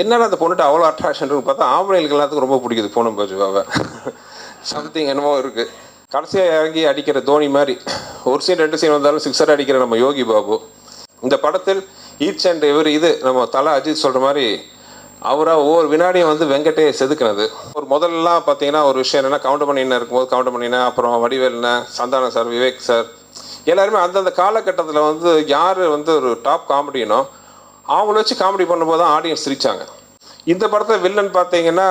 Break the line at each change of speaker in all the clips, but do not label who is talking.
என்னடா அந்த பொண்ணுட்டு அவ்வளோ அட்ராக்ஷன் இருக்குன்னு பார்த்தா ஆம்பளைங்களுக்கு எல்லாத்துக்கும் ரொம்ப பிடிக்குது பூனம் பாஜுவாவை சம்திங் என்னமோ இருக்குது கடைசியாக இறங்கி அடிக்கிற தோனி மாதிரி. ஒரு சீன் ரெண்டு சீன் வந்தாலும் சிக்ஸர் அடிக்கிற நம்ம யோகி பாபு. இந்த படத்தில் ஈச் அண்ட் இவர் இது நம்ம தலை அஜித் சொல்கிற மாதிரி அவராக ஒவ்வொரு வினாடியும் வந்து வெங்கட்டே செதுக்கினது. ஒரு முதல்லலாம் பார்த்தீங்கன்னா ஒரு விஷயம் என்னென்னா கவுண்டர் பண்ணின இருக்கும்போது கவுண்டர் பண்ணினா அப்புறம் வடிவேலின சந்தானம் சார் விவேக் சார் எல்லாருமே அந்தந்த காலகட்டத்தில் வந்து யார் வந்து ஒரு டாப் காமெடினோ அவங்கள வச்சு காமெடி பண்ணும்போது தான் ஆடியன்ஸ் சிரிச்சாங்க. இந்த படத்தில் வில்லன் பார்த்தீங்கன்னா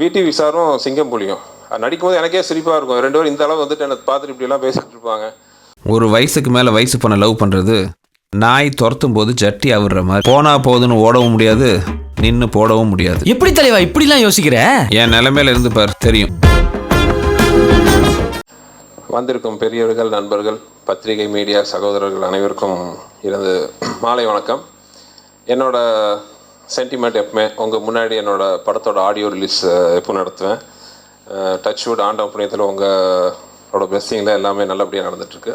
விடிவி சாரும் சிங்கம் புலியும் அது நடிக்கும்போது எனக்கே சிரிப்பாக இருக்கும். ரெண்டு பேரும் இந்த அளவு வந்துட்டு எனக்கு பார்த்துட்டு இப்படிலாம் பேசிட்டு இருப்பாங்க.
ஒரு வயசுக்கு மேலே வயசு பொண்ணை லவ் பண்ணுறது நாய் துரத்தும் போது ஜட்டி அவிடுற மாதிரி. போனா போதுன்னு ஓடவும் முடியாது நின்று போடவும் முடியாது.
எப்படி தலைவா இப்படிலாம் யோசிக்கிற?
என் நிலைமையில இருந்து பார் தெரியும்.
வந்திருக்கும் பெரியவர்கள் நண்பர்கள் பத்திரிகை மீடியா சகோதரர்கள் அனைவருக்கும் இருந்து மாலை வணக்கம். என்னோட சென்டிமெண்ட் எப்பவுமே உங்கள் முன்னாடி என்னோட படத்தோட ஆடியோ ரிலீஸ் எப்போ நடத்துவேன். டச்வுட் ஆண்ட புண்ணியத்தில் உங்களோட பிளெஸ்ஸிங்கில் எல்லாமே நல்லபடியாக நடந்துட்டுருக்கு.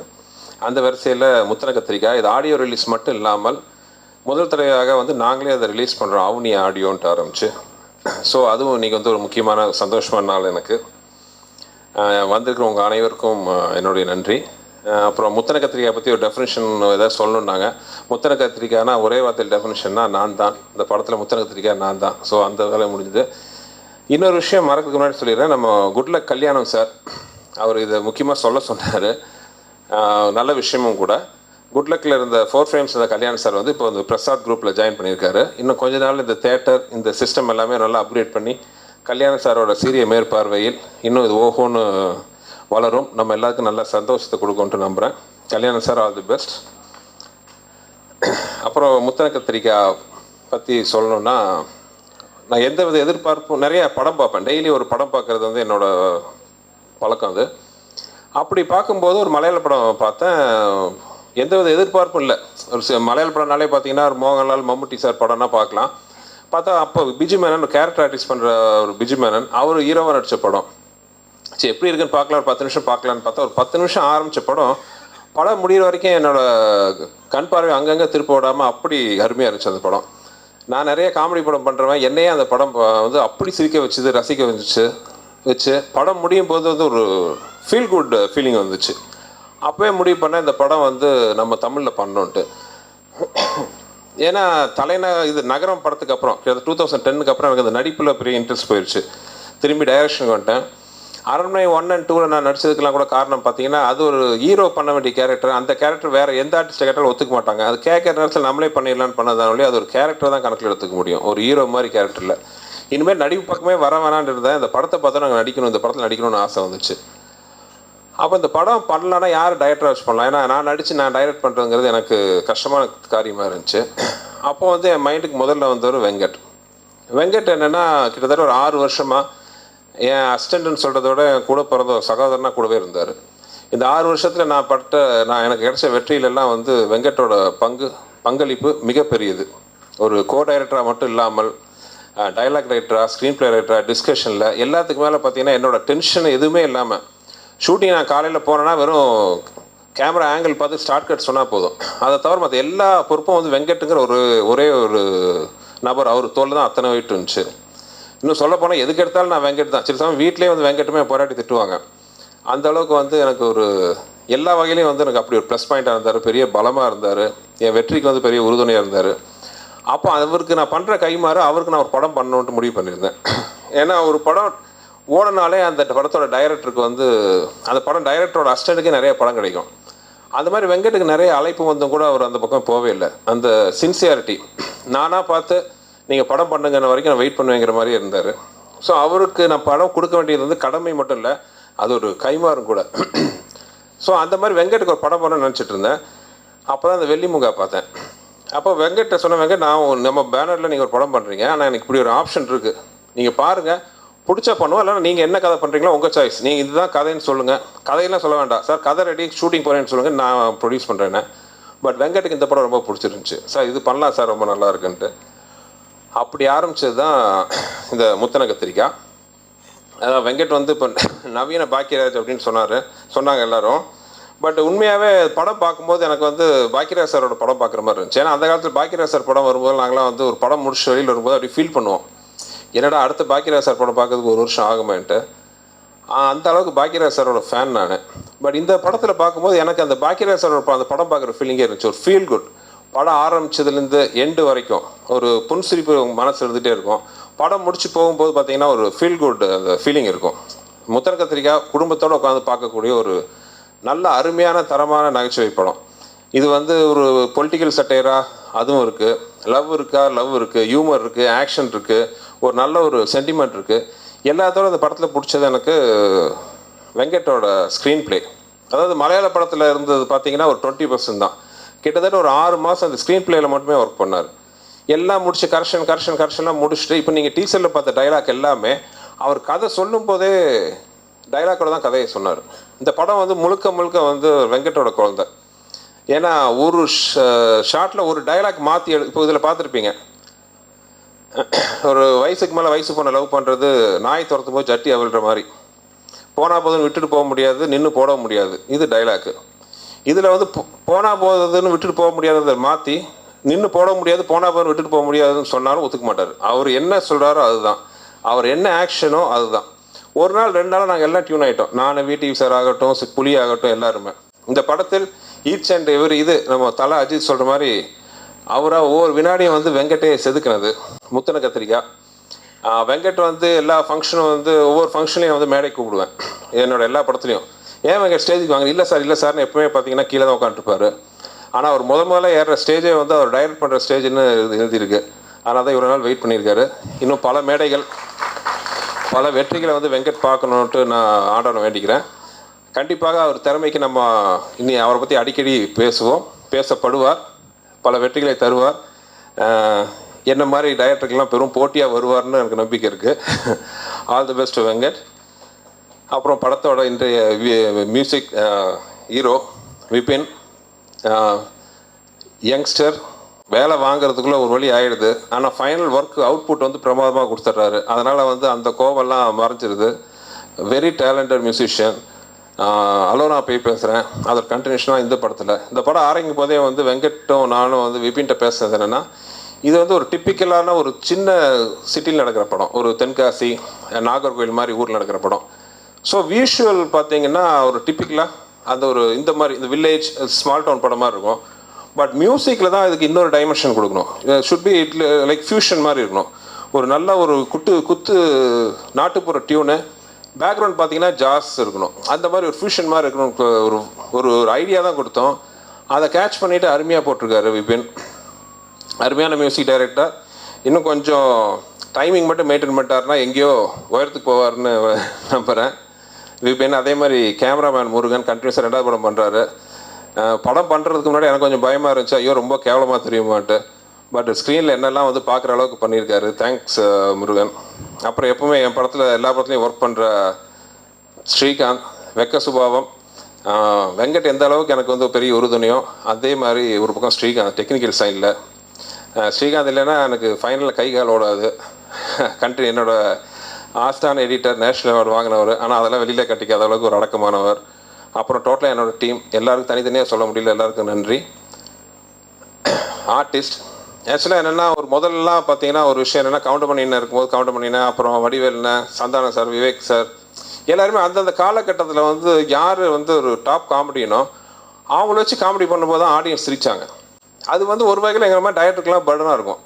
அந்த வரிசையில் முத்தன கத்திரிக்காய் இது ஆடியோ ரிலீஸ் மட்டும் இல்லாமல் முதல் தடவையாக வந்து நாங்களே அதை ரிலீஸ் பண்ணுறோம் ஆவணி ஆடியோன்ட்டு ஆரம்பிச்சு. ஸோ அதுவும் இன்றைக்கி வந்து ஒரு முக்கியமான சந்தோஷமான நாள் எனக்கு. வந்திருக்கிற உங்கள் அனைவருக்கும் என்னுடைய நன்றி. அப்புறம் முத்தன கத்திரிக்காய் பற்றி ஒரு டெஃபினேஷன் ஏதாவது சொல்லணுன்னாங்க முத்தன கத்திரிக்காய்னா ஒரே வார்த்தையில் டெஃபினேஷன்னா நான் தான். இந்த படத்தில் முத்தன கத்திரிக்காய் நான் தான். ஸோ அந்த வேலை முடிஞ்சது. இன்னொரு விஷயம் மறக்கிறதுக்கு முன்னாடி சொல்லிடுறேன். நம்ம குட்லக் கல்யாணம் சார் அவர் இதை முக்கியமாக சொல்ல சொன்னார். நல்ல விஷயமும் கூட. குட்லக்கில் இருந்த ஃபோர் ஃப்ரேம்ஸ் இந்த கல்யாண் சார் வந்து இப்போ இந்த பிரசாத் குரூப்பில் ஜாயின் பண்ணியிருக்காரு. இன்னும் கொஞ்ச நாள் இந்த தேட்டர் இந்த சிஸ்டம் எல்லாமே நல்லா அப்கிரேட் பண்ணி கல்யாண சாரோட சீரிய மேற்பார்வையில் இன்னும் இது ஓஹோன்னு வளரும். நம்ம எல்லாருக்கும் நல்ல சந்தோஷத்தை கொடுக்கும்ட்டு நம்புகிறேன் கல்யாணம் சார் ஆல் தி பெஸ்ட் அப்புறம் முத்தன கத்திரிக்காய் பற்றி சொல்லணுன்னா நான் எந்த வித எதிர்பார்ப்பும் நிறைய படம் பார்ப்பேன். டெய்லி ஒரு படம் பார்க்குறது வந்து என்னோட பழக்கம் அது. அப்படி பார்க்கும்போது ஒரு மலையாள படம் பார்த்தேன். எந்த வித எதிர்பார்ப்பும் இல்லை. ஒரு மலையாள படம்னாலே பார்த்தீங்கன்னா ஒரு மோகன்லால் மம்முட்டி சார் படம்னா பார்க்கலாம். பார்த்தா அப்போ பிஜு மேனன் கேரக்டர் ஆர்டிஸ்ட் பண்ணுற ஒரு பிஜு மேனன் அவர் ஹீரோவாக நடித்த படம். சரி எப்படி இருக்குன்னு பார்க்கலாம். ஒரு பத்து நிமிஷம் பார்க்கலான்னு பார்த்தா ஒரு பத்து நிமிஷம் ஆரம்பித்த படம் படம் முடிகிற வரைக்கும் என்னோட கண் பார்வை அங்கங்கே திருப்ப விடாமல் அப்படி அருமையாக இருந்துச்சு அந்த படம். நான் நிறைய காமெடி படம் பண்ணுறவன் என்னையே அந்த படம் வந்து அப்படி சிரிக்க வச்சுது ரசிக்க வந்துச்சு வச்சு படம் முடியும் போது வந்து ஒரு ஃபீல் குட் ஃபீலிங் வந்துச்சு. அப்போவே முடிவு பண்ணேன் இந்த படம் வந்து நம்ம தமிழில் பண்ணோன்ட்டு. ஏன்னா தலைநக இது நகரம் படத்துக்கு அப்புறம் டூ தௌசண்ட் டென்னுக்கு அப்புறம் எனக்கு அந்த நடிப்பில் பெரிய இன்ட்ரெஸ்ட் போயிடுச்சு திரும்பி டைரக்ஷனுக்கு வந்துட்டேன். அரண்மனை ஒன் அண்ட் டூவில் நான் நடிச்சதுக்கெல்லாம் கூட காரணம் பார்த்தீங்கன்னா அது ஒரு ஹீரோ பண்ண வேண்டிய கேரக்டர் அந்த கேரக்டர் வேறு எந்த ஆர்டிஸ்ட் கேட்டாலும் ஒத்துக்க மாட்டாங்க. அது கேட்குற நேரத்தில் நம்மளே பண்ணிடலான்னு பண்ணதானே அது ஒரு கேரக்டர் தான் கணக்கில் எடுத்துக்க முடியும். ஒரு ஹீரோ மாதிரி கேரக்டரில் இனிமேல் நடிப்பு பக்கமே வர வேணான்னு இருந்தேன். இந்த படத்தை பார்த்தா நாங்கள் நடிக்கணும். இந்த படத்தில் நடிக்கணும்னு ஆசை வந்துச்சு. அப்போ இந்த படம் பண்ணலன்னா யார் டைரக்டர் வச்சு பண்ணலாம்? ஏன்னா நான் நடித்து நான் டைரக்ட் பண்ணுறதுங்கிறது எனக்கு கஷ்டமான காரியமாக இருந்துச்சு. அப்போ வந்து என் மைண்டுக்கு முதல்ல வந்தவர் வெங்கட். வெங்கட் என்னென்னா கிட்டத்தட்ட ஒரு ஆறு வருஷமாக என் அசிஸ்டண்ட்னு சொல்கிறத விட கூட பிறந்த சகோதரனாக சகோதரனா கூடவே இருந்தார். இந்த ஆறு வருஷத்தில் நான் பட்ட நான் எனக்கு கிடைச்ச வெற்றியிலெல்லாம் வந்து வெங்கட்டோட பங்கு பங்களிப்பு மிகப்பெரியது. ஒரு கோ டைரக்டராக மட்டும் இல்லாமல் டைலாக் ரைட்டராக ஸ்க்ரீன் பிளே ரைட்டராக டிஸ்கஷனில் எல்லாத்துக்கு மேலே பார்த்தீங்கன்னா என்னோட டென்ஷன் எதுவுமே இல்லாமல் ஷூட்டிங் நான் காலையில் போனேன்னா வெறும் கேமரா ஆங்கிள் பார்த்து ஸ்டார்ட் கட் சொன்னால் போதும். அதை தவிர மற்ற எல்லா பொறுப்பும் வந்து வெங்கட்டுங்கிற ஒரு ஒரே ஒரு நபர் அவர் தோல் தான் அத்தனை வெயிட் இருந்துச்சு. இன்னும் சொல்ல போனால் எதுக்கு எடுத்தாலும் நான் வெங்கட் தான். சில சமயம் வீட்டிலே வந்து வெங்கட்டுமே போராட்டி திட்டுவாங்க. அந்த அளவுக்கு வந்து எனக்கு ஒரு எல்லா வகையிலையும் வந்து எனக்கு அப்படி ஒரு ப்ளஸ் பாயிண்ட்டாக இருந்தார். பெரிய பலமாக இருந்தார். என் வெற்றிக்கு வந்து பெரிய உறுதுணையாக இருந்தார். அப்போ அவருக்கு நான் பண்ணுற கைமாறு அவருக்கு நான் ஒரு படம் பண்ணணுன்ட்டு முடிவு பண்ணியிருந்தேன். ஏன்னா ஒரு படம் ஓடனாலே அந்த படத்தோட டைரக்டருக்கு வந்து அந்த படம் டைரக்டரோட அசிஸ்டண்ட்டுக்கே நிறைய படம் கிடைக்கும். அந்த மாதிரி வெங்கட்டுக்கு நிறைய அழைப்பு வந்தும் கூட அவர் அந்த பக்கம் போவே இல்லை. அந்த சின்சியாரிட்டி நானாக பார்த்து நீங்கள் படம் பண்ணுங்கிற வரைக்கும் நான் வெயிட் பண்ணுவேங்கிற மாதிரி இருந்தார். ஸோ அவருக்கு நான் படம் கொடுக்க வேண்டியது வந்து கடமை மட்டும் இல்லை அது ஒரு கைமாறும் கூட. ஸோ அந்த மாதிரி வெங்கட்டுக்கு ஒரு படம் பண்ண நினச்சிட்டு இருந்தேன். அப்போ தான் அந்த வெள்ளிமுகா பார்த்தேன். அப்போ வெங்கட்ட சொன்ன வெங்கட் நான் நம்ம பேனரில் நீங்கள் ஒரு படம் பண்ணுறீங்க ஆனால் எனக்கு இப்படி ஒரு ஆப்ஷன் இருக்குது நீங்கள் பாருங்கள் பிடிச்சா பண்ணுவோம் இல்லைனா நீங்கள் என்ன கதை பண்ணுறீங்களோ உங்கள் சாய்ஸ் நீங்கள் இதுதான் கதைன்னு சொல்லுங்கள் கதையெல்லாம் சொல்ல வேண்டாம். சார் கதை ரெடி ஷூட்டிங் போகிறேன்னு சொல்லுங்கள் நான் ப்ரொடியூஸ் பண்ணுறேன்னு பட் வெங்கட்டுக்கு இந்த படம் ரொம்ப பிடிச்சிருந்துச்சி. சார் இது பண்ணலாம் சார் ரொம்ப நல்லா இருக்குன்ட்டு. அப்படி ஆரம்பித்தது தான் இந்த முத்தன கத்திரிக்காய் அதான் வெங்கட் வந்து இப்போ நவீன பாக்கியராஜ் அப்படின்னு சொன்னார். சொன்னாங்க எல்லாரும். பட் உண்மையாகவே படம் பார்க்கும்போது எனக்கு வந்து பாக்கியராஜ் சாரோட படம் பார்க்குற மாதிரி இருந்துச்சு. ஏன்னா அந்த காலத்தில் பாக்கியராஜ் சார் படம் வரும்போது நாங்களாம் வந்து ஒரு படம் முடிச்சு வெளியில் வரும்போது அப்படி ஃபீல் பண்ணுவோம். என்னடா அடுத்த பாக்கியராஜ் சார் படம் பார்க்கறதுக்கு ஒரு வருஷம் ஆகுமேன்ட்டு. அந்த அளவுக்கு பாக்கியராஜ் சாரோட ஃபேன் நான். பட் இந்த படத்தில் பார்க்கும்போது எனக்கு அந்த பாக்கியராஜ் சாரோட அந்த படம் பார்க்குற ஃபீலிங்கே இருந்துச்சு. ஒரு ஃபீல் குட் படம் ஆரம்பிச்சதுலேருந்து எண்டு வரைக்கும் ஒரு புன்சிரிப்பு மனசு இருந்துகிட்டே இருக்கும். படம் முடிச்சு போகும்போது பார்த்தீங்கன்னா ஒரு ஃபீல் குட் அந்த ஃபீலிங் இருக்கும். முத்தர கத்திரிக்காய் குடும்பத்தோடு உட்காந்து பார்க்கக்கூடிய ஒரு நல்ல அருமையான தரமான நகைச்சுவை படம். இது வந்து ஒரு பொலிட்டிக்கல் சட்டையரா அதுவும் இருக்குது லவ் இருக்கா? லவ் இருக்குது ஹியூமர் இருக்குது ஆக்ஷன் இருக்குது ஒரு நல்ல ஒரு சென்டிமெண்ட் இருக்குது எல்லாத்தோட அந்த படத்தில் பிடிச்சது எனக்கு வெங்கட்டோட ஸ்க்ரீன் ப்ளே அதாவது மலையாள படத்தில் இருந்தது பார்த்தீங்கன்னா ஒரு டுவெண்ட்டி பர்சன்ட் தான். கிட்டத்தட்ட ஒரு ஆறு மாதம் அந்த ஸ்க்ரீன் பிளேயில் மட்டுமே ஒர்க் பண்ணார். எல்லாம் முடிச்சு கரெக்ஷன் கரெக்ஷன் கரெக்ஷன்லாம் முடிச்சுட்டு இப்போ நீங்கள் டீச்சரில் பார்த்த டைலாக் எல்லாமே அவர் கதை சொல்லும் போதே டைலாக்கோட தான் கதையை சொன்னார். இந்த படம் வந்து முழுக்க முழுக்க வந்து வெங்கட்டோட குழந்தை. ஏன்னா ஒரு ஷார்ட்டில் ஒரு டைலாக் மாற்றி எடு இப்போ இதில் பார்த்துருப்பீங்க. ஒரு வயசுக்கு மேலே வயசு பொண்ணை லவ் பண்ணுறது நாய் துரத்தும் போது ஜட்டி அவிழ்கிற மாதிரி. போனால் போதும் விட்டுட்டு போக முடியாது நின்று போட முடியாது. இது டைலாக்கு இதில் வந்து போ- போனா விட்டுட்டு போக முடியாததை மாற்றி நின்று போட முடியாது போனால் போதுன்னு விட்டுட்டு போக முடியாதுன்னு சொன்னாலும் ஒத்துக்க மாட்டார். அவர் என்ன சொல்கிறாரோ அதுதான். அவர் என்ன ஆக்ஷனோ அதுதான். ஒரு நாள் ரெண்டு நாள் நாங்கள் எல்லாம் டியூன் ஆகிட்டோம் நான் வீட்டு சார் ஆகட்டும் புலி ஆகட்டும் எல்லாருமே. இந்த படத்தில் ஈச் அண்ட் எவ்ரி இது நம்ம தலை அஜித் சொல்கிற மாதிரி அவராக ஒவ்வொரு வினாடியும் வந்து வெங்கட்டே செதுக்கினது. முத்தன கத்திரிக்காய் வெங்கட் வந்து எல்லா ஃபங்க்ஷனும் வந்து ஒவ்வொரு ஃபங்க்ஷன்லையும் வந்து மேடை கூப்பிடுவேன். என்னோட எல்லா படத்துலையும். ஏன் எங்கள் ஸ்டேஜுக்கு வாங்க? இல்லை சார் இல்லை சார்னு எப்பவுமே பார்த்தீங்கன்னா கீழே தான் உட்காந்துருப்பாரு ஆனால் அவர் முத முதல்ல ஏறுற ஸ்டேஜே வந்து அவர் டைரக்ட் பண்ணுற ஸ்டேஜ்னு எழுதியிருக்கு. அதனால் தான் இவ்வளோ நாள் வெயிட் பண்ணியிருக்காரு. இன்னும் பல மேடைகள் பல வெற்றிகளை வந்து வெங்கட் பார்க்கணுன்ட்டு நான் ஆண்டவனை வேண்டிக்கிறேன். கண்டிப்பாக அவர் திறமைக்கு நம்ம இனி அவரை பற்றி அடிக்கடி பேசுவோம். பேசப்படுவார். பல வெற்றிகளை தருவார். என்ன மாதிரி டைரக்டருக்கெல்லாம் பெரும் போட்டியாக வருவார்னு எனக்கு நம்பிக்கை இருக்குது ஆல் தி பெஸ்ட் வெங்கட். அப்புறம் படத்தோட இன்றைய மியூசிக் ஹீரோ விபின் யங்ஸ்டர் வேலை வாங்குறதுக்குள்ளே ஒரு வழி ஆகிடுது ஆனால் ஃபைனல் ஒர்க் அவுட்புட் வந்து பிரமாதமாக கொடுத்துட்றாரு. அதனால் வந்து அந்த கோவம்லாம் மறைஞ்சிருது. வெரி டேலண்டட் மியூசிஷியன் அலோ நான் போய் பேசுகிறேன் அதோட கண்டினியூஷனாக இந்த படத்தில். இந்த படம் ஆரம்பிக்கும் போதே வந்து வெங்கட்டும் நானும் வந்து விபின்ட்ட பேசுனது என்னென்னா இது வந்து ஒரு டிப்பிக்கலான ஒரு சின்ன சிட்டியில் நடக்கிற படம். ஒரு தென்காசி நாகர்கோவில் மாதிரி ஊரில் நடக்கிற படம். ஸோ விஷுவல் பார்த்தீங்கன்னா ஒரு டிப்பிக்கலாக அந்த ஒரு இந்த மாதிரி இந்த வில்லேஜ் ஸ்மால் டவுன் படம் மாதிரி இருக்கும். பட் மியூசிக்கில் தான் இதுக்கு இன்னொரு டைமென்ஷன் கொடுக்கணும். Should be it like fusion மாதிரி இருக்கணும். ஒரு நல்ல ஒரு குட்டு குத்து நாட்டுப்புற டியூனு பேக்ரவுண்ட் பார்த்தீங்கன்னா ஜாஸ் இருக்கணும். அந்த மாதிரி ஒரு ஃபியூஷன் மாதிரி இருக்கணும் ஒரு ஒரு ஒரு ஐடியா தான் கொடுத்தோம். அதை கேட்ச் பண்ணிவிட்டு அருமையாக போட்டிருக்காரு விபின். அருமையான மியூசிக் டைரக்டர் இன்னும் கொஞ்சம் டைமிங் மட்டும் மெயின்டைன் பண்ணிட்டாருன்னா எங்கேயோ உயரத்துக்கு போவார்னு நம்புகிறேன் விபின் அதே மாதிரி கேமராமேன் முருகன் கண்டினியூஸாக ரெண்டாவது படம் பண்ணுறாரு படம் பண்ணுறதுக்கு முன்னாடி எனக்கு கொஞ்சம் பயமாக இருந்துச்சு. ஐயோ ரொம்ப கேவலமாக தெரியுமான்ட்டு. பட் ஸ்க்ரீனில் என்னெல்லாம் வந்து பார்க்குற அளவுக்கு பண்ணியிருக்காரு. தேங்க்ஸ் முருகன். அப்புறம் எப்பவுமே என் படத்தில் எல்லா படத்துலையும் ஒர்க் பண்ணுற ஸ்ரீகாந்த் வெக்க சுபாவம் வெங்கட் எந்த அளவுக்கு எனக்கு வந்து பெரிய உறுதுணையோ அதே மாதிரி ஒரு பக்கம் ஸ்ரீகாந்த் டெக்னிக்கல் சைடில் ஸ்ரீகாந்த் இல்லைன்னா எனக்கு ஃபைனலில் கை கால் ஓடாது. கண்ட்ரி என்னோடய ஆஸ்டான் எடிட்டர் நேஷனல் அவார்டு வாங்கினவர். ஆனால் அதெல்லாம் வெளியில் கட்டிக்காத அளவுக்கு ஒரு அடக்கமானவர். அப்புறம் டோட்டலாக என்னோட டீம் எல்லாருக்கும் தனித்தனியாக சொல்ல முடியல. எல்லாருக்கும் நன்றி. ஆர்டிஸ்ட் ஆக்சுவலாக என்னென்னா ஒரு முதல்லலாம் பார்த்தீங்கன்னா ஒரு விஷயம் என்னென்னா கவுண்ட் பண்ணின்னு இருக்கும்போது கவுண்ட் பண்ணினேன் அப்புறம் வடிவேல்னு சந்தானம் சார் விவேக் சார் எல்லாருமே அந்தந்த காலகட்டத்தில் வந்து யார் வந்து ஒரு டாப் காமெடினோ அவங்கள வச்சு காமெடி பண்ணும்போது தான் ஆடியன்ஸ் சிரித்தாங்க அது வந்து ஒரு வகையில் எங்கள் மாதிரி டயட்டுக்கெலாம் பர்டனாக இருக்கும்.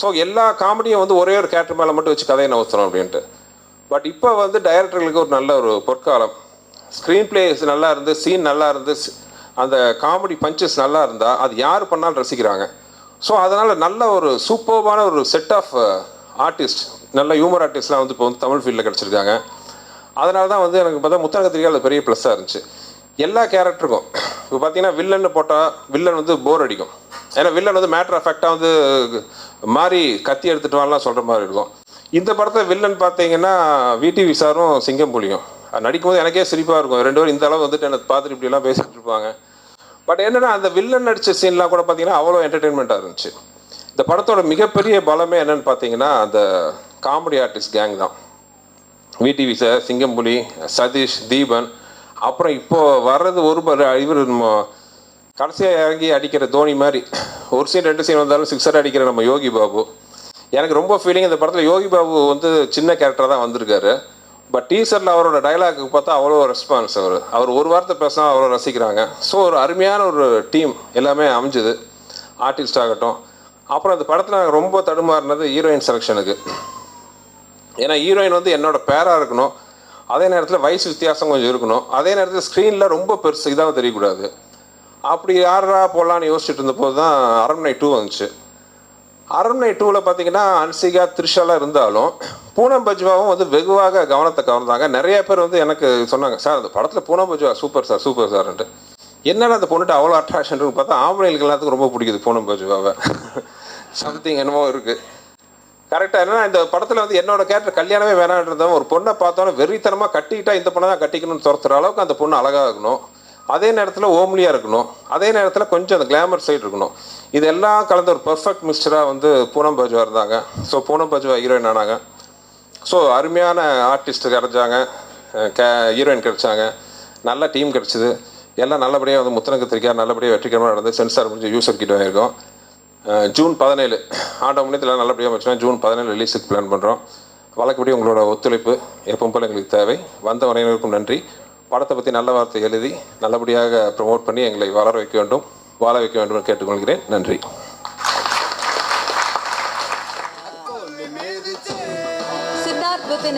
ஸோ எல்லா காமெடியும் வந்து ஒரே ஒரு கேரக்டர் மேலே மட்டும் வச்சு கதையை நவுத்தணும் அப்படின்ட்டு. பட் இப்போ வந்து டைரக்டர்களுக்கு ஒரு நல்ல ஒரு பொற்காலம். ஸ்க்ரீன் பிளேஸ் நல்லா இருந்து சீன் நல்லா இருந்து அந்த காமெடி பஞ்சஸ் நல்லா இருந்தால் அது யார் பண்ணாலும் ரசிக்கிறாங்க. ஸோ அதனால் நல்ல ஒரு சூப்பர்பான ஒரு செட் ஆஃப் ஆர்டிஸ்ட் நல்ல ஹியூமர் ஆர்டிஸ்ட்லாம் வந்து இப்போ வந்து தமிழ் ஃபீல்டில் கிடச்சிருக்காங்க. அதனால தான் வந்து எனக்கு பார்த்தா முத்தக கத்திரிக்காய் அது பெரிய ப்ளஸ்ஸாக இருந்துச்சு. எல்லா கேரக்டருக்கும் இப்போ பார்த்தீங்கன்னா வில்லன்னு போட்டால் வில்லன் வந்து போர் அடிக்கும். ஏன்னா வில்லன் வந்து மேட்ரு ஆஃப் ஃபேக்டாக வந்து மாறி கத்தி எடுத்துகிட்டு வரலாம் சொல்கிற மாதிரி இருக்கும். இந்த படத்தை வில்லன் பார்த்தீங்கன்னா விடிவி விசாரும் சிங்கம் புலியும் நடிக்கும்போது எனக்கே சிரிப்பாக இருக்கும். ரெண்டு பேரும் இந்த அளவு வந்துட்டு எனக்கு பார்த்துட்டு இப்படிலாம் பேசிட்டு இருப்பாங்க. பட் என்னென்னா அந்த வில்லன் நடித்த சீன்லாம் கூட பார்த்தீங்கன்னா அவ்வளோ என்டர்டெயின்மெண்ட்டாக இருந்துச்சு. இந்த படத்தோட மிகப்பெரிய பலமே என்னன்னு பார்த்தீங்கன்னா அந்த காமெடி ஆர்டிஸ்ட் கேங் தான். VTV sir Singampuli Sathish Deepan. அப்புறம் இப்போது வர்றது ஒரு இவர் நம்ம கடைசியாக இறங்கி அடிக்கிற தோனி மாதிரி. ஒரு சீன் ரெண்டு சீன் வந்தாலும் சிக்ஸர் அடிக்கிற நம்ம யோகி பாபு. எனக்கு ரொம்ப ஃபீலிங் இந்த படத்தில் யோகி பாபு வந்து சின்ன கேரக்டராக தான் வந்திருக்காரு. பட் டீசரில் அவரோட டைலாக்கு பார்த்தா அவ்வளோ ரெஸ்பான்ஸ் அவர். அவர் ஒரு வார்த்தை பேசினா அவ்வளோ ரசிக்கிறாங்க. ஸோ ஒரு அருமையான ஒரு டீம் எல்லாமே அமைஞ்சுது. ஆர்டிஸ்ட் ஆகட்டும். அப்புறம் அந்த படத்தில் நாங்கள் ரொம்ப தடுமாறினது ஹீரோயின் செலெக்ஷனுக்கு ஏன்னா ஹீரோயின் வந்து என்னோடய பேராக இருக்கணும். அதே நேரத்தில் வயசு வித்தியாசம் கொஞ்சம் இருக்கணும். அதே நேரத்தில் ஸ்க்ரீனில் ரொம்ப பெருசு இதாக தெரியக்கூடாது. அப்படி யாரா போடலான்னு யோசிச்சுட்டு இருந்தபோது தான் அரண்மனை டூ வந்துச்சு. அரண்மனை டூவில் பார்த்தீங்கன்னா அன்சிகா த்ரிஷாலாம் இருந்தாலும் பூனம் பஜ்வாவும் வந்து வெகுவாக கவனத்தை கவர்ந்தாங்க. நிறைய பேர் வந்து எனக்கு சொன்னாங்க சார் அந்த படத்தில் Poonam Bajwa super sir super சார்ன்ட்டு. என்னடா அந்த பொண்ணுட்டு அவ்வளோ அட்ராக்ஷன் பார்த்தா ஆம்பளைங்களுக்கு எல்லாத்துக்கும் ரொம்ப பிடிக்குது பூனம் பஜ்வாவை. சம்திங் என்னமோ இருக்குது கரெக்டாக என்னன்னா இந்த படத்தில் வந்து என்னோட கேரக்டர் கல்யாணமே வேணான்றதும் ஒரு பொண்ணை பார்த்தோன்னே வெறித்தனமாக கட்டிக்கிட்டா இந்த பொண்ணை தான் கட்டிக்கணும்னு துரத்துற அளவுக்கு அந்த பொண்ணு அழகாக இருக்கணும். அதே நேரத்தில் ஓம்லியாக இருக்கணும். அதே நேரத்தில் கொஞ்சம் அந்த கிளாமர் சைடு இருக்கணும். இதெல்லாம் கலந்த ஒரு பர்ஃபெக்ட் மிக்சராக வந்து பூனம் பஜ்வா இருந்தாங்க. ஸோ பூனம் பஜ்வா ஹீரோயின் ஆனாங்க. ஸோ அருமையான ஆர்டிஸ்ட் கிடச்சாங்க. கே ஹீரோயின் கிடைச்சாங்க. நல்ல டீம் கிடச்சிது. எல்லாம் நல்லபடியாக வந்து முத்தன கத்திரிக்காய் நல்லபடியாக வெற்றிகரமாக நடந்து சென்சார் முடிஞ்சு யூசர் கிட்ட வாங்கியிருக்கோம். ஜூன் பதினேழு. ஆண்ட முன்னத்தில் நல்லபடியாக வச்சுனா ஜூன் பதினேழு ரிலீஸுக்கு பிளான் பண்ணுறோம் வழக்கப்படி உங்களோட ஒத்துழைப்பு எப்பவும் போல் எங்களுக்கு தேவை. வந்த வரையினருக்கும் நன்றி. படத்தை பற்றி நல்ல வார்த்தை எழுதி நல்லபடியாக ப்ரமோட் பண்ணி எங்களை வளர வைக்க வேண்டும். வாழ வைக்க வேண்டும் என்று கேட்டுக்கொள்கிறேன். நன்றி.
Siddharth within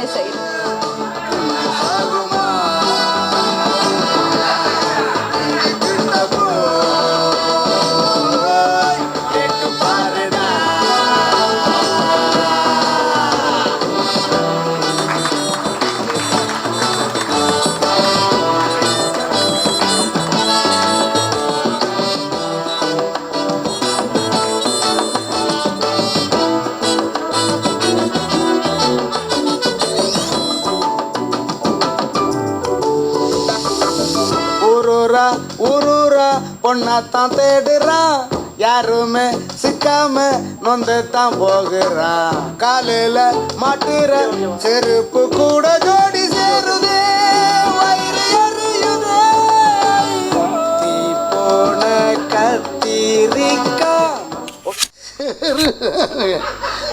தான் தேடுறான் யாருமே சிக்காம நொந்து தான் போகிறான் காலையில மாட்டுற செருப்பு கூட ஜோடி சேருதே. வயிறு தீ போன கத்திரிக்கா.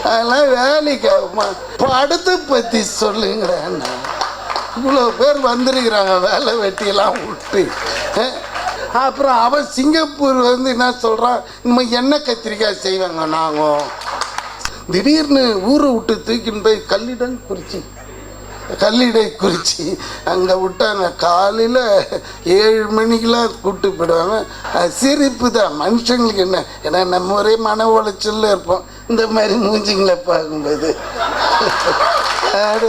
அதெல்லாம் வேலைக்கு. ஆகுமா படத்தை பற்றி சொல்லுங்கிறேன் இவ்வளோ பேர் வந்திருக்கிறாங்க வேலை வெட்டியெல்லாம் விட்டு. அப்புறம் அவன் சிங்கப்பூர் வந்து என்ன சொல்கிறான் நம்ம எண்ணெய் கத்திரிக்காய் செய்வாங்க நாங்கள் திடீர்னு ஊரை விட்டு தூக்கின்னு போய் கல்லிடம் குறிச்சி. கல்லிடை குறிச்சி. அங்கே விட்டாங்க. காலையில் ஏழு மணிக்கெலாம் கூப்பிட்டு போயிடுவாங்க. சிரிப்பு தான். மனுஷங்களுக்கு என்ன? ஏன்னா நம்ம ஒரே மன உளைச்சல்ல இருப்போம். இந்த மாதிரி மூஞ்சிங்களை பார்க்கும்போது.